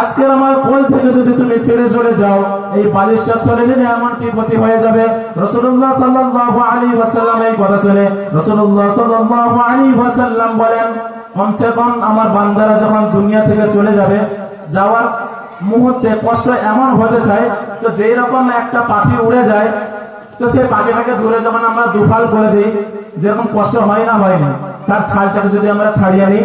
আজকে আমার কোল থেকে যদি তুমি ছেড়ে চলে যাও, এই বালিশটা সরে নিলে এমনটি ক্ষতি হয়ে যাবে। রাসূলুল্লাহ সাল্লাল্লাহু আলাইহি ওয়াসাল্লাম এই কথা শুনে রাসূলুল্লাহ সাল্লাল্লাহু আলাইহি ওয়াসাল্লাম বলেন, কমসে কম আমার বান্দারা যখন দুনিয়া থেকে চলে যাবে, যাওয়ার মুহূর্তে কষ্ট এমন হতে চায়, তো যেই রকম একটা পাখি উড়ে যায়, তো সেই পাখিটাকে দূরে যখন আমরা দুফাল করে দিই, যেরকম কষ্ট হয় না হয় না। তার ছালটাকে যদি আমরা ছাড়িয়ে নিই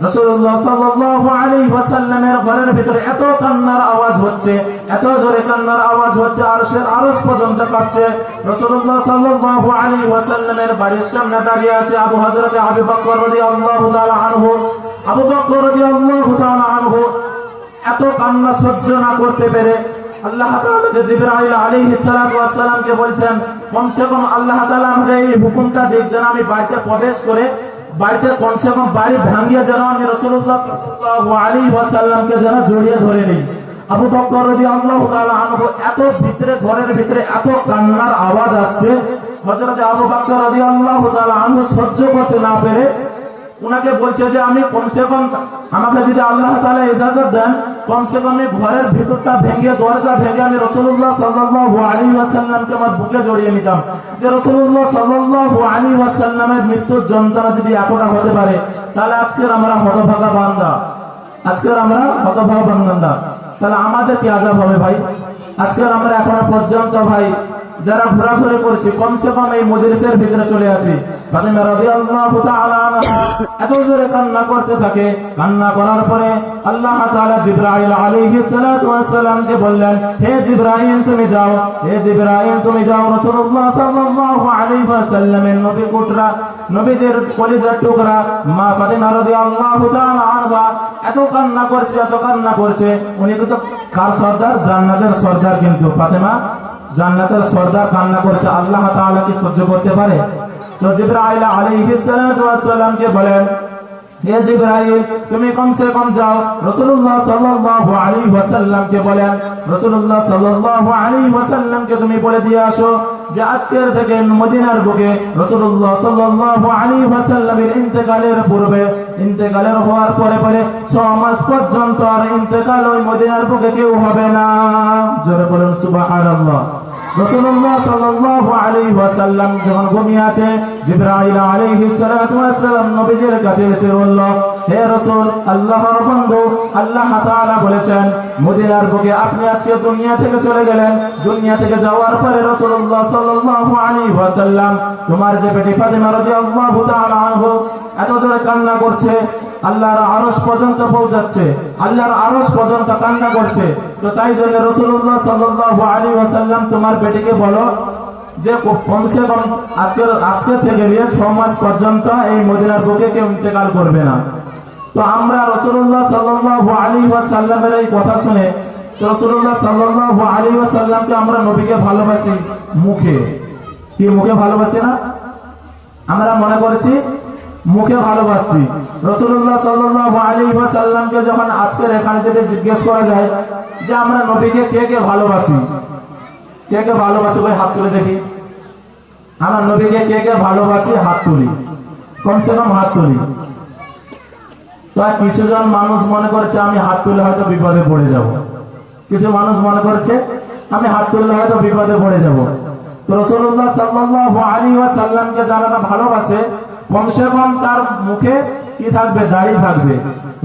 আবু আনহু। এত কান্না সহ্য না করতে পেরে আল্লাহ তাআলাকে জিবরাইল আলাইহিস বলছেন, কমসে কম আল্লাহ আমাকে এই হুকুমটা দিক আমি বাড়িতে প্রবেশ করে বাড়িতে কমসে কম বাড়ি ভাঙিয়ে যেন আমি রসুল্লাহ আলী ওয়াসাল্লামকে যেন জড়িয়ে ধরে নিই। আবু বকর রবি আল্লাহ এত ভিতরে, ঘরের ভিতরে এত কান্নার আওয়াজ আসছে। হজরত আবু বকর রবি আল্লাহ সহ্য করতে না পেরে ওনাকে বলছে যে আমি কমসে কম আমাকে যদি আল্লাহ তাআলা ইজাজত দেন কমসে কম আমি ঘরের ভিতরটা ভেঙে, দরজা ভেঙে আমি রসুল্লাহ সাল্লাল্লাহু আলাইহি ওয়াসাল্লামকে আমার বুকে জড়িয়ে নিতাম। যে রসুল্লাহ সাল্লাল্লাহু আলাইহি ওয়াসাল্লামের মৃত্যুর যন্ত্রণা যদি এতটা হতে পারে, তাহলে আজকের আমরা হতভাগা বান্দা। আজকের আমরা হতভাগা বান্দা তাহলে আমাদের কি আজাব হবে ভাই? আজকের আমরা এখনও পর্যন্ত ভাই যারা ঘোরাঘুরি করছি, কমসে কম এই মজলিসের ভিতরে চলে আসি। টুকরা, মা ফাতেমা এত কান্না করছে, এত কান্না করছে। উনি সর্দার? জান্নাতের সর্দার কিন্তু ফাতেমা জান্নাতের সর্দার কান্না করছে। আল্লাহ তাআলা কি সহ্য করতে পারে? তো জিবরাইল আলাইহিস সালাতু ওয়াস সালামকে বলেন হে তুমি কমসে কম যাও। রাসূলুল্লাহ সাল্লাল্লাহু আলাইহি ওয়াসাল্লামকে বলেন, রাসূলুল্লাহ সাল্লাল্লাহু আলাইহি ওয়াসাল্লামকে তুমি বলে দিয়ে আসো যে আজকের থেকে মদিনার বুকে রাসূলুল্লাহ সাল্লাল্লাহু আলাইহি ওয়াসাল্লামের ইন্তেকালের পূর্বে, ইন্তেকালের হওয়ার পরে পরে 6 মাস পর্যন্ত আর ইন্তেকাল ওই মদিনার বুকে কেউ হবে না। জোরে বলুন, সুবহানাল্লাহ। রাসূলুল্লাহ সাল্লাল্লাহু আলাইহি ওয়াসাল্লাম যখন ঘুমিয়ে আছে, জিবরাইল আলাইহিস সালাতু ওয়াসসালাম নবীজির কাছে এসে বলল, হে রাসূল, আল্লাহর বন্ধু, আল্লাহ তাআলা বলেছেন, মদিনার বুকে আপনি আজকে দুনিয়া থেকে চলে গেলেন। দুনিয়া থেকে যাওয়ার পরে রাসূলুল্লাহ সাল্লাল্লাহু আলাইহি ওয়াসাল্লাম তোমার যে বেটি ফাতেমা রাদিয়াল্লাহু তাআলা আনহু এত জোরে কান্না করছে আল্লাহর আরশ পর্যন্ত পৌঁছাচ্ছে। আল্লাহর আরশ পর্যন্ত কান্না করছে। তো তাই জন্য রসুল্লাহ সাল্লাল্লাহু আলাইহি ওয়াসাল্লাম তোমার বেটিকে বলো যে কমসে কম আজকের আজকে থেকে নিয়ে ছ মাস পর্যন্ত এই মদিনার বুকে কেউ ইন্তেকাল করবে না। তো আমরা রসুল্লাহ সাল্লাল্লাহু আলাইহি ওয়াসাল্লামের এই কথা শুনে রসুল্লাহ সাল্লাল্লাহু আলাইহি ওয়াসাল্লামকে আমরা নবীকে ভালোবাসি মুখে। কি মুখে ভালোবাসি না? আমরা মনে করেছি মুখে ভালোবাসছি। রসুল্লাহ সাল্লাল্লাহু আলাইহি ওয়াসাল্লামকে যখন আজকের এখানে যদি জিজ্ঞেস করা যায় যে আমরা নবীকে কে কে ভালোবাসি? কে কে ভালোবাসি ভাই হাত তুলে দেখি। আমরা নবীকে কে কে ভালোবাসি? হাত তুলি। কমসে কম হাত তুলি। কিছু জন মানুষ মনে করছে, আমি হাত তুলে হয়তো বিপদে পড়ে যাব। কিছু মানুষ মনে করছে, আমি হাত তুললে হয়তো বিপদে পড়ে যাব। তো রসুল্লাহ সাল্লাল্লাহু আলাইহি ওয়াসাল্লামকে যারা ভালোবাসে কমসে কম তার মুখে কি থাকবে? দাড়ি থাকবে।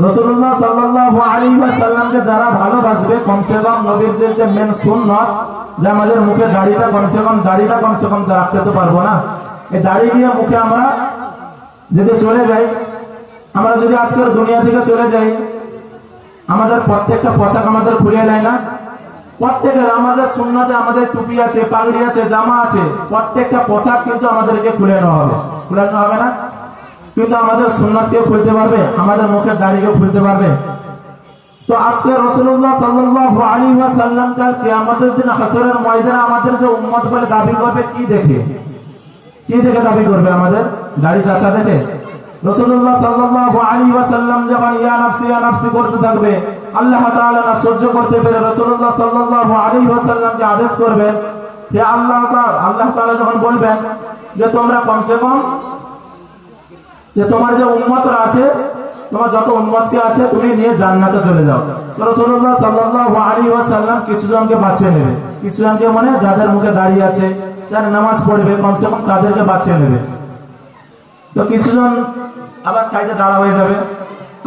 রসুল্লাহ সাল্লাল্লাহু আলাইহি ওয়াসাল্লামকে যারা ভালোবাসবে, কমসে কম নবীর যে মেন সুন্নত, যে আমাদের মুখে দাড়িটা কমসে কম, দাড়িটা কমসে কম রাখতে তো পারব না। এই দাড়ি দিয়ে মুখে আমরা যদি চলে যাই, আমরা যদি আজকের দুনিয়া থেকে চলে যাই, আমাদের প্রত্যেকটা পোশাক আমাদের খুলে নেয় না। প্রত্যেকের আমাদের সুন্নাতে আমাদের টুপি আছে, পাগড়ি আছে, জামা আছে, প্রত্যেকটা পোশাক কিন্তু আমাদেরকে খুলে নেওয়া হবে। খুলে নেওয়া হবে না? কিন্তু আমাদের সুন্নাতকে খুলতে পারবে, আমাদের মুখের দাড়িকে খুলতে পারবে। তো আজকে রসুল্লাহ সাল্লাল্লাহু আলাইহি ওয়াসাল্লাম কাল কিয়ামতের দিন হাসরের ময়দানে আমাদের যে উম্মত বলে দাবি করবে, কি দেখে? কি দেখে দাবি করবে আমাদের? দাড়ি চাচা দেখে? রসুল্লাহ সাল্লাল্লাহু আলাইহি ওয়াসাল্লাম যখন ইয়া নাফসি ইয়া নাফসি করতে থাকবে, আল্লাহ তাআলা সহ্য করতে পেরে রসুল্লাহ সাল্লাল্লাহু আলাইহি ওয়াসাল্লামকে আদেশ করবেন যে আল্লাহ আল্লাহ তাআলা যখন বলবেন যে তোমরা কমসে কম যে তোমার যে উন্মতরা আছে, তোমার যত উন্মতকে আছে, তুমি নিয়ে জান্নাতে চলে যাও। তো রাসূলুল্লাহ সাল্লাল্লাহু আলাইহি ওয়াসাল্লাম কিছু জনকে বাঁচিয়ে নেবে। কিছু জনকে মানে যাদের মুখে দাঁড়িয়ে আছে, যারা নামাজ পড়বে, কমসে কম তাদেরকে বাঁচিয়ে নেবে। তো কিছুজন আবার সাইডে দাঁড়া হয়ে যাবে।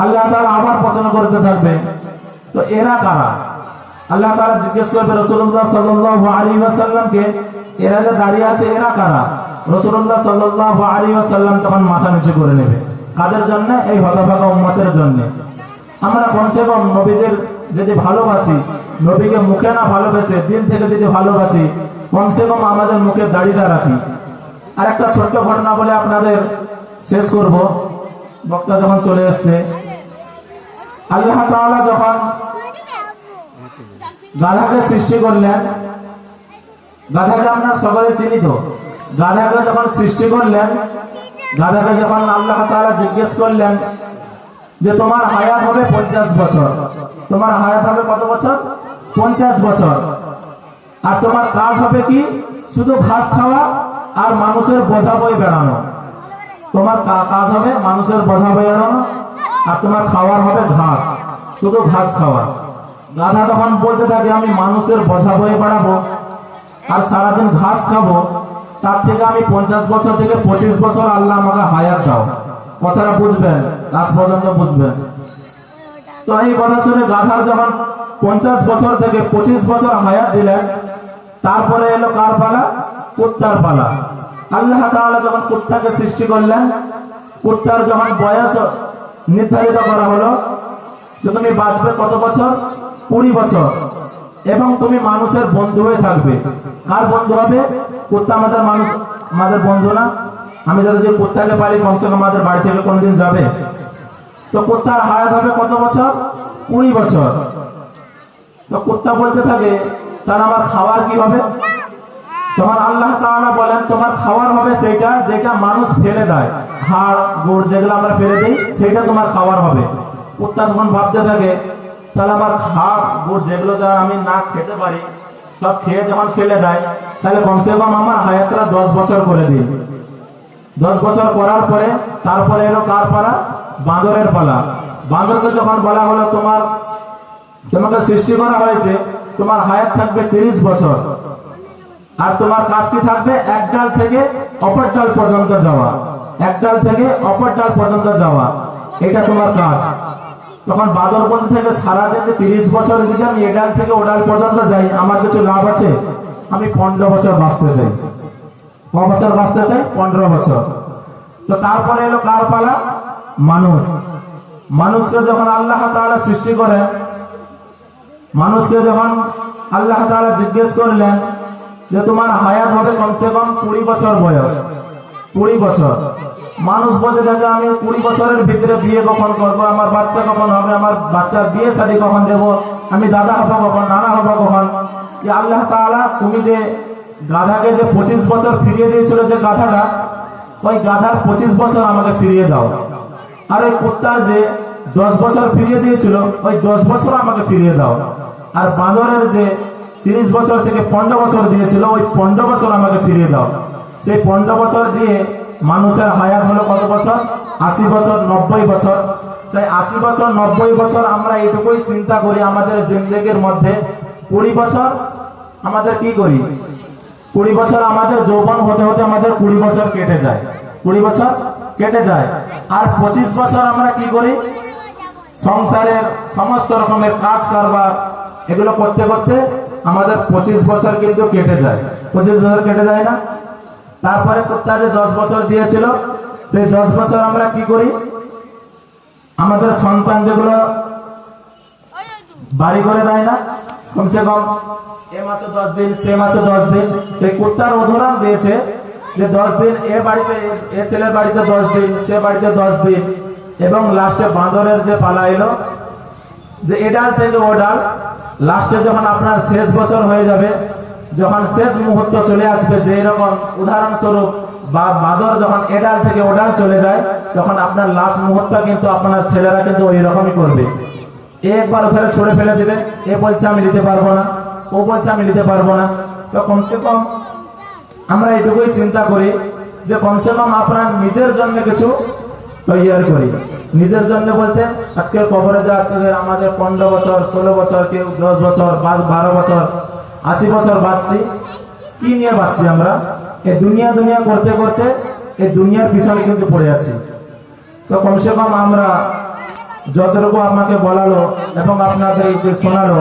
আল্লাহ তাআলা আবার পছন্দ করতে থাকবে। তো এরা কারা? আল্লাহ তাআলা জিজ্ঞেস করবে, রাসূলুল্লাহ সাল্লাল্লাহু আলাইহি ওয়াসাল্লামকে, এরা যে দাঁড়িয়ে আছে, এরা কারা? রাসূলুল্লাহ সাল্লাল্লাহু আলাইহি ওয়াসাল্লাম তখন মাথা নিচু করে নেবে। কাদের জন্য? এই হতভাগা উম্মতের জন্য। আমরা কমসে কম নবীদের যদি ভালোবাসি, নবীকে মুখে না ভালোবেসে দিন থেকে যদি ভালোবাসি কমসে কম আমাদের মুখে দাড়িটা রাখি। আর একটা ছোট্ট ঘটনা বলে আপনাদের শেষ করব। বক্তা যখন চলে এসছে আল্লাহ তাআলা যখন গাধাকে সৃষ্টি করলেন, গাধাকে আপনার সকলে চিনি তো? গাধাকে যখন সৃষ্টি করলেন, গাধাকে যখন আল্লাহ তাআলা জিজ্ঞেস করলেন যে, তোমার হায়াত হবে পঞ্চাশ বছর। তোমার হায়াত হবে কত বছর? পঞ্চাশ বছর। আর তোমার কাজ হবে কি? শুধু ঘাস খাওয়া আর মানুষের বোঝা বই বেড়ানো। তোমার কাজ হবে, মানুষের বোঝা বেড়ানো আর তোমার খাওয়ার হবে ঘাস। শুধু ঘাস খাওয়া। গাধা তখন বলতে থাকে, আমি মানুষের বোঝা বয়ে বেড়াবো, আর সারাদিন ঘাস খাব। তার থেকে আমি পঞ্চাশ বছর থেকে পঁচিশ বছর আল্লাহ আমাকে হায়াত দাও। কথাটা বুঝবেন, লাশ পর্যন্ত বুঝবেন। তো এই কথা শুনে গাধার যখন পঞ্চাশ বছর থেকে পঁচিশ বছর হায়াত দিলেন, তারপরে এলো কার পালা কুত্তার পালা। আল্লাহ তাআলা যখন কুত্তাকে সৃষ্টি করলেন, কুত্তার যখন বয়স নির্ধারিত করা হলো, যে তুমি বাঁচবে কত বছর? কুড়ি বছর। এবং তুমি মানুষের বন্ধু হয়ে থাকবে। কার বন্ধু হবে? কুত্তা আমাদের মানুষ, আমাদের বন্ধু না। আমি যদি যে কুত্তাকে পারি কমসে কম আমাদের বাড়ি থেকে কোনদিন যাবে। তো কুত্তার হায়াত হবে কত বছর? কুড়ি বছর। তো কুত্তা বলতে থাকে, তার আমার খাওয়ার কি হবে? তোমার আল্লাহ তাআলা বলেন, তোমার খাওয়ার হবে সেটা যেটা মানুষ ফেলে দেয়। হাড়, গুড় যেগুলো আমরা ফেলে দিই সেটা তোমার খাওয়ার হবে। কুত্তা তখন ভাবতে থাকে, তাহলে আমার হাড়, গুড় যেগুলো যা আমি না খেতে পারি, সব খেয়ে যখন ফেলে দেয়, তাহলে কমসে কম আমার হায়াতটা দশ বছর করে দিই। দশ বছর করার পরে, তারপরে এলো কার পালা? বাঁদরের পালা। বাঁদরকে যখন বলা হলো, তোমার, তোমাকে সৃষ্টি করা হয়েছে, তোমার হায়াত থাকবে তিরিশ বছর। আর তোমার কাজ কি থাকবে? এক ডাল থেকে অপর ডাল পর্যন্ত যাওয়া। এক ডাল থেকে অপর ডাল পর্যন্ত যাওয়া। এটা তোমার কাজ। তখন বাদর বলতে থেকে সারাদিন তিরিশ বছর যদি আমি এডাল থেকে ওডাল পর্যন্ত যাই, আমার কিছু লাভ আছে? আমি পনেরো বছর বাঁচতে চাই। ক বছর বাঁচতে চাই? পনেরো বছর। তো তারপরে এলো কার পালা মানুষ। মানুষকে যখন আল্লাহ তাআলা সৃষ্টি করেন, মানুষকে যখন আল্লাহ তাআলা জিজ্ঞেস করলেন যে তোমার হায়াত হবে কমসে কম কুড়ি বছর বয়স, কুড়ি বছর। মানুষ বলতে থাকে আমি কুড়ি বছরের ভিতরে বিয়ে কখন করব? আমার বাচ্চা কখন হবে? আমার বাচ্চার বিয়ে শাড়ি কখন দেবো? আমি দাদা হব কখন? নানা হব কখন? আল্লাহ তাআলা, তুমি যে গাধাকে যে পঁচিশ বছর ফিরিয়ে দিয়েছিল যে গাধাটা, ওই গাধার পঁচিশ বছর আমাকে ফিরিয়ে দাও। আর ওই কুত্তার যে দশ বছর ফিরিয়ে দিয়েছিল, ওই দশ বছর আমাকে ফিরিয়ে দাও। আর বাঁদরের যে তিরিশ বছর থেকে পনেরো বছর দিয়েছিল, ওই পনেরো বছর আমাকে ফিরিয়ে দাও। সেই পনেরো বছর দিয়ে মানুষের হায়ার হলো কত বছর? আশি বছর, নব্বই বছর। সেই আশি বছর, নব্বই বছর আমরা এটুকুই চিন্তা করি আমাদের জিন্দগির মধ্যে। কুড়ি বছর আমাদের কি করি? কুড়ি বছর আমাদের যৌবন হতে হতে আমাদের কুড়ি বছর কেটে যায়। কুড়ি বছর কেটে যায়। আর পঁচিশ বছর আমরা কি করি? সংসারের সমস্ত রকমের কাজ কারবার এগুলো করতে করতে আমাদের পঁচিশ বছর কিন্তু কেটে যায়। পঁচিশ বছর কেটে যায় না? তারপরে কুত্তা যে দশ বছর দিয়েছিল। সেই দশ বছর আমরা কি করি? আমাদের সন্তান যেগুলো বাড়ি করে দেয় না, কমসে কম এ মাসে দশ দিন, সে মাসে দশ দিন, সেই কুত্তার উদাহরণ দিয়েছে যে দশ দিন এ বাড়িতে, এ ছেলের বাড়িতে দশ দিন, সে বাড়িতে দশ দিন। এবং লাস্টে বাঁদরের যে পালা এলো যে এডাল থেকে ও ডাল লাস্টে যখন আপনার শেষ বছর হয়ে যাবে, যখন শেষ মুহূর্ত চলে আসবে, যে এরকম উদাহরণস্বরূপ বা বাদর যখন এডাল থেকে ওডাল চলে যায়, তখন আপনার লাস্ট মুহূর্ত কিন্তু আপনার ছেলেরা কিন্তু ওই রকমই করবে। একবার ওখানে ছড়ে ফেলে দিবে, এ বলছে, আমি নিতে পারব না। ও বলছে, আমি নিতে পারব না। তো কমসে কম আমরা এটুকুই চিন্তা করি যে কমসে কম আপনার নিজের জন্য কিছু তৈরি করি। নিজের জন্য বলতে আজকের কবরে যা আছে আমাদের পনেরো বছর, ষোলো বছর, কেউ দশ বছর বারো বছর, আশি বছর বাঁচছি। কি নিয়ে বাঁচছি আমরা? এই দুনিয়া দুনিয়া করতে করতে এই দুনিয়ার পিছনে কিন্তু পড়ে আছি। তো কমসে কম আমরা যতটুকু আমাকে বলালো এবং আপনাদের শোনালো